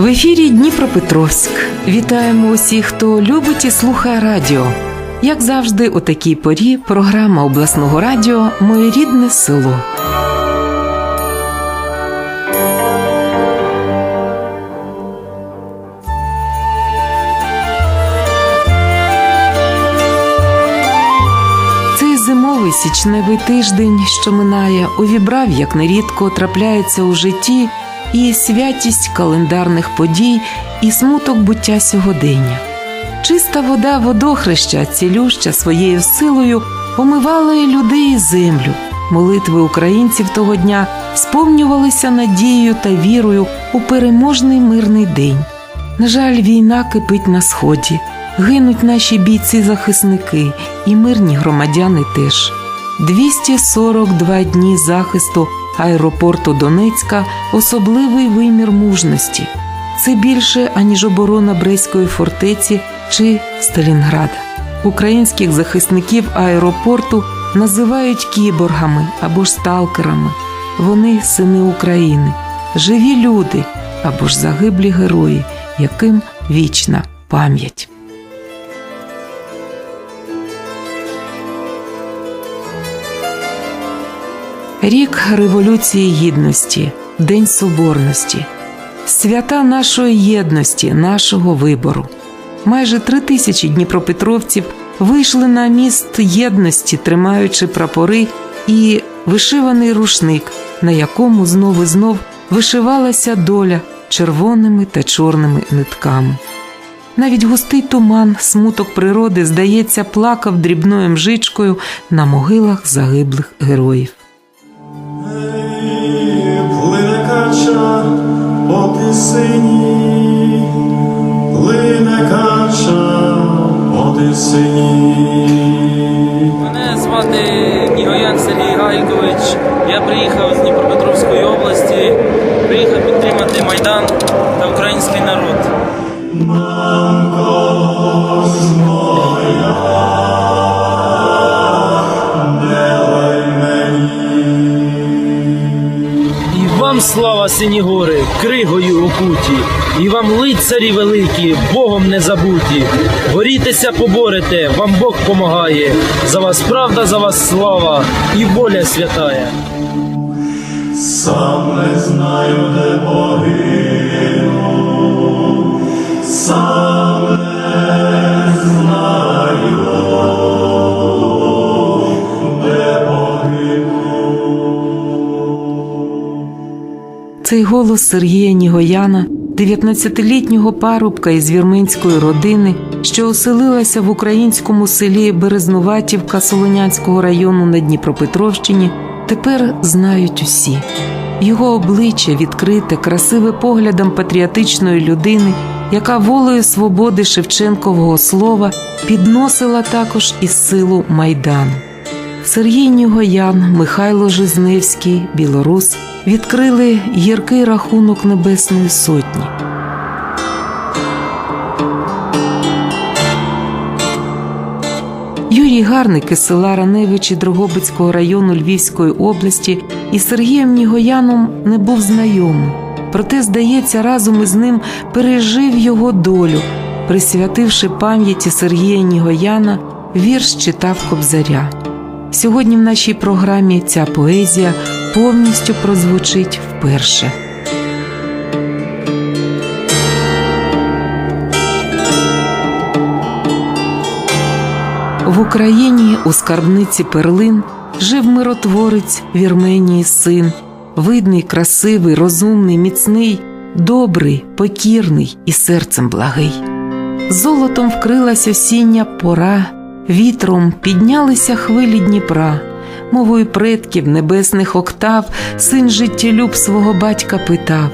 В ефірі Дніпропетровськ. Вітаємо усіх, хто любить і слухає радіо. Як завжди, у такій порі програма обласного радіо Моє рідне село. Зимовий січневий тиждень, що минає, увібрав, як нерідко трапляється у житті, і святість календарних подій, і смуток буття сьогодення. Чиста вода водохреща, цілюща своєю силою, помивала людей землю. Молитви українців того дня сповнювалися надією та вірою у переможний мирний день. На жаль, війна кипить на сході, гинуть наші бійці-захисники і мирні громадяни теж. 242 дні захисту аеропорту Донецька особливий вимір мужності. Це більше, аніж оборона Брестської фортеці чи Сталінграда. Українських захисників аеропорту називають кіборгами або ж сталкерами. Вони сини України, живі люди або ж загиблі герої, яким вічна пам'ять. Рік Революції Гідності, День Соборності, свята нашої єдності, нашого вибору. Майже три тисячі дніпропетровців вийшли на міст єдності, тримаючи прапори і вишиваний рушник, на якому знов і знов вишивалася доля червоними та чорними нитками. Навіть густий туман, смуток природи, здається, плакав дрібною мжичкою на могилах загиблих героїв. Тисині, плине каша по тисині. Мене звати Нігоян Сергій Гайкович. Я приїхав з Дніпропетровської області, приїхав підтримати Майдан та український народ. Сині гори, кригою окуті, і вам лицарі великі, Богом не забуті. Борітеся, поборете, вам Бог помагає. За вас правда, за вас слава і воля святая. Сам не знаю, де погину, сам не голос Сергія Нігояна, 19-літнього парубка із вірменської родини, що оселилася в українському селі Березнуватівка Солонянського району на Дніпропетровщині, тепер знають усі. Його обличчя відкрите, красиве поглядом патріотичної людини, яка волею свободи Шевченкового слова підносила також і силу Майдану. Сергій Нігоян, Михайло Жизневський, Білорус відкрили гіркий рахунок Небесної Сотні. Юрій Гарник із села Раневичі Дрогобицького району Львівської області із Сергієм Нігояном не був знайомий, проте, здається, разом із ним пережив його долю, присвятивши пам'яті Сергія Нігояна, вірш читав Кобзаря. Сьогодні в нашій програмі ця поезія повністю прозвучить вперше. В Україні у скарбниці перлин жив миротворець Вірменії син, видний, красивий, розумний, міцний, добрий, покірний і серцем благий. Золотом вкрилась осіння пора, вітром піднялися хвилі Дніпра, мовою предків небесних октав, син життєлюб свого батька питав.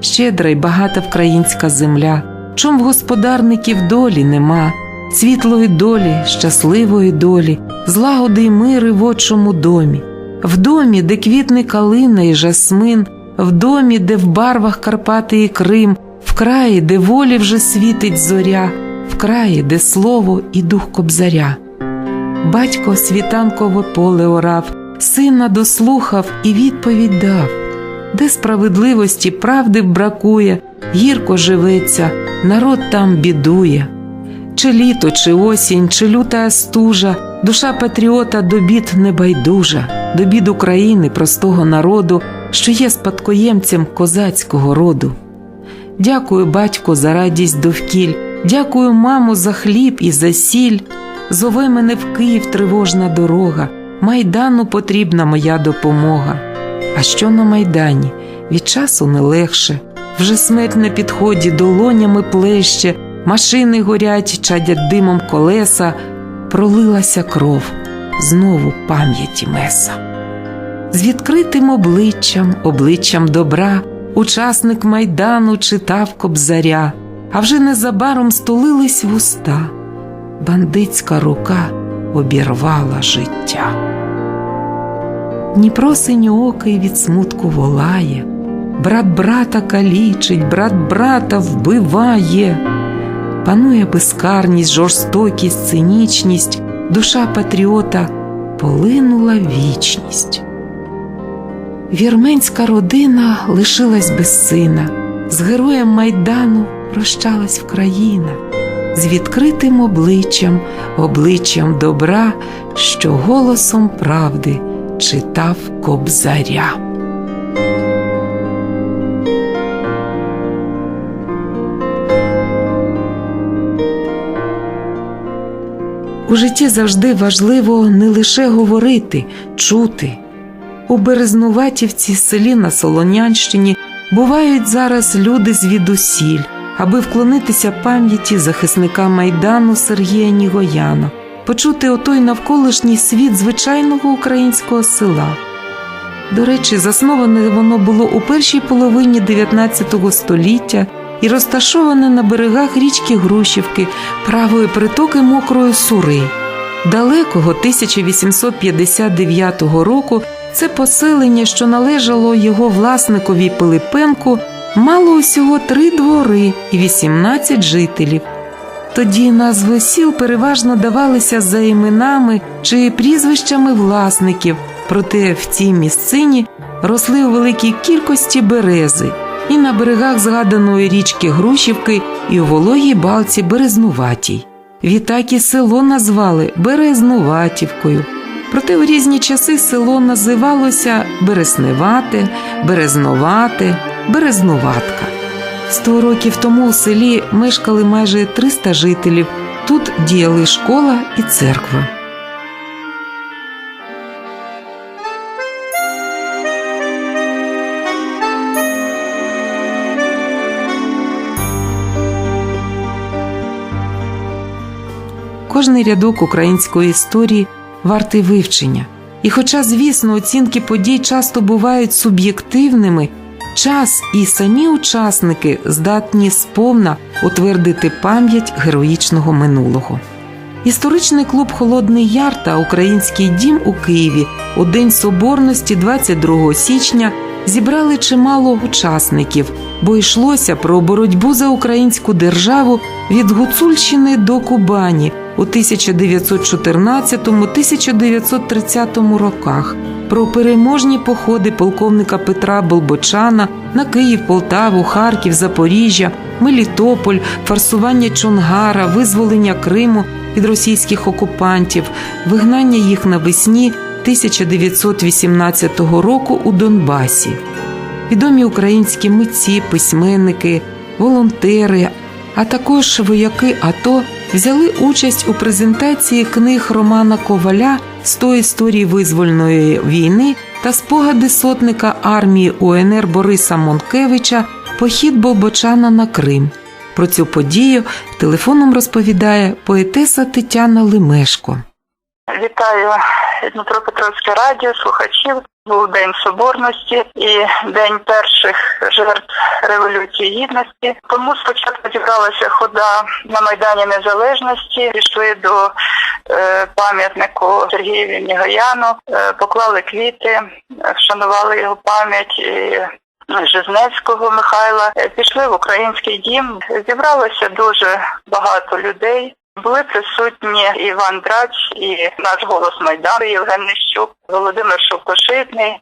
Щедра й багата вкраїнська земля, чом в господарників долі нема, світлої долі, щасливої долі, злагоди й мири в отчому домі, в домі, де квітне калина і жасмин, в домі, де в барвах Карпати і Крим, в краї, де волі вже світить зоря, в краї, де слово і дух кобзаря. Батько світанкове поле орав, сина дослухав і відповідь дав. де справедливості правди бракує, гірко живеться, народ там бідує. Чи літо, чи осінь, чи люта стужа, душа патріота до бід не байдужа, до бід України, простого народу, що є спадкоємцем козацького роду. Дякую, батько, за радість довкіль, дякую, мамо, за хліб і за сіль. Зове мене в Київ тривожна дорога, майдану потрібна моя допомога. А що на майдані? Від часу не легше. Вже смерть на підході долонями плеще, машини горять, чадять димом колеса, пролилася кров, знову пам'яті меса. З відкритим обличчям, обличчям добра, учасник майдану читав кобзаря, а вже незабаром стулились вуста. Бандитська рука обірвала життя. Дніпро синьоокий від смутку волає, брат брата калічить, брат брата вбиває. Панує безкарність, жорстокість, цинічність, душа патріота полинула вічність. Вірменська родина лишилась без сина, з героєм майдану прощалась Вкраїна, з відкритим обличчям, обличчям добра, що голосом правди читав кобзаря. У житті завжди важливо не лише говорити, чути. У Березнуватівці, селі на Солонянщині, бувають зараз люди звідусіль, аби вклонитися пам'яті захисника майдану Сергія Нігояна, почути отой навколишній світ звичайного українського села. До речі, засноване воно було у першій половині 19 століття і розташоване на берегах річки Грушівки, правої притоки Мокрої Сури. Далекого 1859 року це поселення, що належало його власникові Пилипенку, мало усього три двори і 18 жителів. Тоді назви сіл переважно давалися за іменами чи прізвищами власників, проте в цій місцині росли у великій кількості берези і на берегах згаданої річки Грушівки, і у вологій балці Березнуватій. Відтак і село назвали Березнуватівкою. Проте у різні часи село називалося Бересневате, Березновате, Березнуватка. Сто років тому у селі мешкали майже 300 жителів. Тут діяли школа і церква. Кожний рядок української історії вартий вивчення. І хоча, звісно, оцінки подій часто бувають суб'єктивними, час і самі учасники здатні сповна утвердити пам'ять героїчного минулого. Історичний клуб Холодний Яр та Український дім у Києві у День Соборності 22 січня зібрали чимало учасників, бо йшлося про боротьбу за українську державу від Гуцульщини до Кубані у 1914-1930 роках, про переможні походи полковника Петра Болбочана на Київ, Полтаву, Харків, Запоріжжя, Мелітополь, форсування Чонгара, визволення Криму від російських окупантів, вигнання їх навесні 1918 року у Донбасі. Відомі українські митці, письменники, волонтери, а також вояки АТО взяли участь у презентації книг Романа Коваля «100 історій визвольної війни та спогади сотника армії УНР Бориса Монкевича Похід Болбочана на Крим. Про цю подію телефоном розповідає поетеса Тетяна Лемешко. Вітаю Дніпропетровське радіо, слухачів. Був День Соборності і День перших жертв Революції Гідності. Тому спочатку зібралася хода на Майдані Незалежності, пішли до е, пам'ятнику Сергієві Нігаяну, е, поклали квіти, вшанували його пам'ять. І Жизнецького Михайла Е, пішли в український дім. Зібралося дуже багато людей. Були присутні Іван Драч і наш голос Майдану Євген Нищук, Володимир Шовкошитний,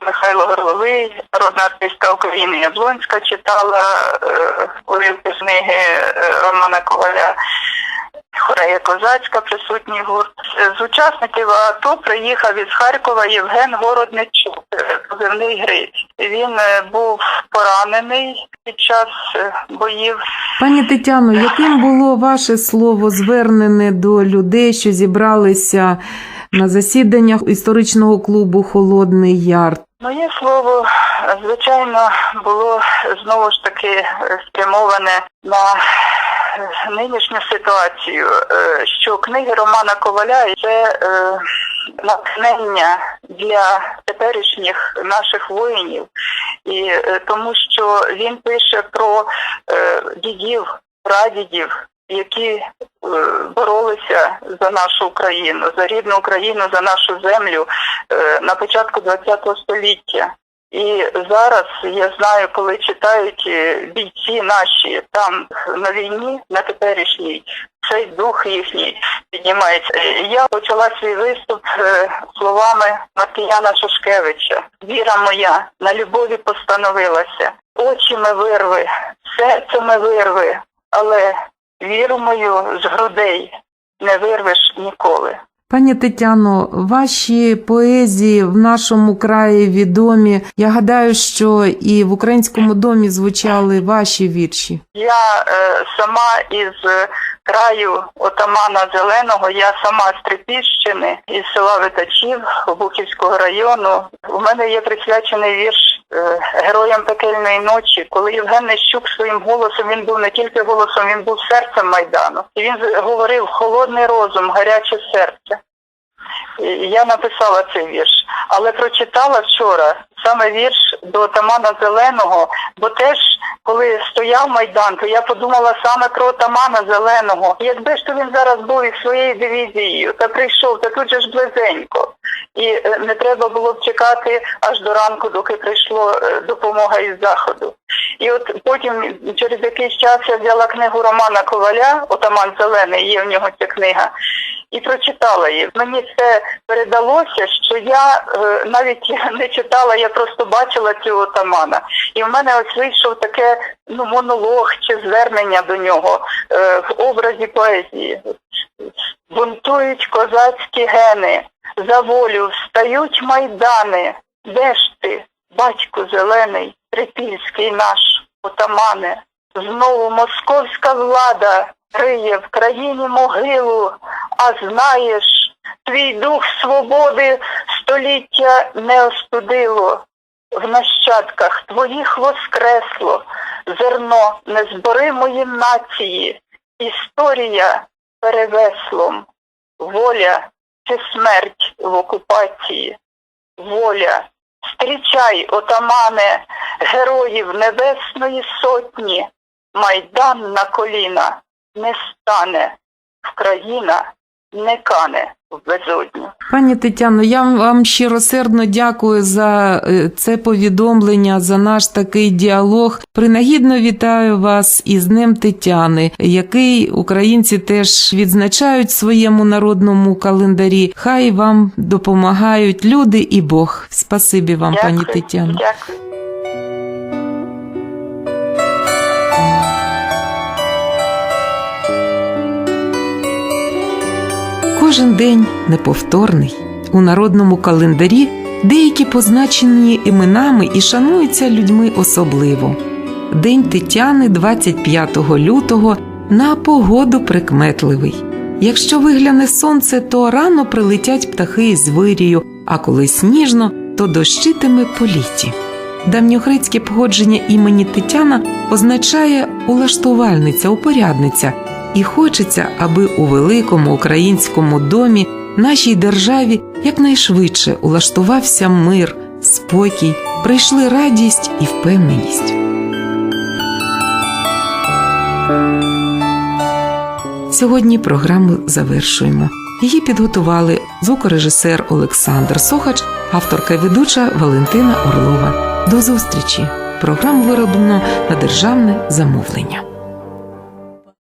Михайло Горловий, народна артистка України Яблонська, читала е, уривки книги е, Романа Коваля. Хорея Козацька, присутній гурт. З учасників АТО приїхав із Харкова Євген Городничук, е, позивний Гриць. Він е, був поранений під час е, боїв Пані Тетяно, яким було ваше слово звернене до людей, що зібралися на засіданнях історичного клубу Холодний Яр? Моє слово, звичайно, було знову ж таки спрямоване на нинішню ситуацію, е, що книги Романа Коваля це е, натхнення для теперішніх наших воїнів, і е, тому що він пише про дідів, прадідів, які боролися за нашу Україну, за рідну Україну, за нашу землю на початку ХХ століття. І зараз я знаю, коли читають е, бійці наші там на війні, на теперішній, цей дух їхній піднімається. Е, Я почала свій виступ е, словами Маркіяна Шушкевича. Віра моя на любові постановилася. Очі ми вирви, серце ми вирви, але віру мою з грудей не вирвеш ніколи. Пані Тетяно, ваші поезії в нашому краї відомі. Я гадаю, що і в українському домі звучали ваші вірші. Я е, сама із е, краю отамана Зеленого, я сама з Трипільщини, із села Витачів Обухівського району. У мене є присвячений вірш е, героям пекельної ночі, коли Євген Нещук своїм голосом він був не тільки голосом, він був серцем майдану. І він говорив холодний розум, гаряче серце. І Я написала цей вірш, але прочитала вчора саме вірш до отамана Зеленого, бо теж коли стояв майдан, то я подумала саме про отамана Зеленого. Якби ж то він зараз був із своєю дивізією, та прийшов, та тут же ж близенько. І е, не треба було б чекати аж до ранку, доки прийшла допомога із заходу. І от потім через якийсь час я взяла книгу Романа Коваля, Отаман Зелений, є в нього ця книга, і прочитала її. Мені це передалося, що я е, навіть не читала, я просто бачила цього отамана. І в мене ось вийшов таке ну, монолог чи звернення до нього е, в образі поезії. Бунтують козацькі гени, за волю встають майдани. Де ж ти, батьку зелений, трипільський наш отамане? Знову московська влада риє в країні могилу, а знаєш, твій дух свободи століття не остудило. В нащадках твоїх воскресло зерно незборимої нації, історія перевеслом, воля чи смерть в окупації, воля. Зустрічай, отамане, героїв Небесної Сотні, Майдан на коліна не стане, Вкраїна не кане в безодню. Пані Тетяно, я вам щиросердно дякую за е, це повідомлення, за наш такий діалог. Принагідно вітаю вас із Днем Тетяни, який українці теж відзначають в своєму народному календарі. Хай вам допомагають люди і Бог. Спасибі вам, пані Тетяно. Дякую. Кожен день неповторний. У народному календарі деякі позначені іменами і шануються людьми особливо. День Тетяни 25 лютого на погоду прикметливий. Якщо вигляне сонце, то рано прилетять птахи із вирію, а коли сніжно, то дощитиме по літі. Давньогрецьке походження імені Тетяна означає улаштувальниця, упорядниця, і хочеться, аби у великому українському домі нашій державі якнайшвидше улаштувався мир, спокій, прийшли радість і впевненість. Сьогодні програму завершуємо. Її підготували звукорежисер Олександр Сохач, авторка і ведуча Валентина Орлова. До зустрічі! Програму вироблено на державне замовлення.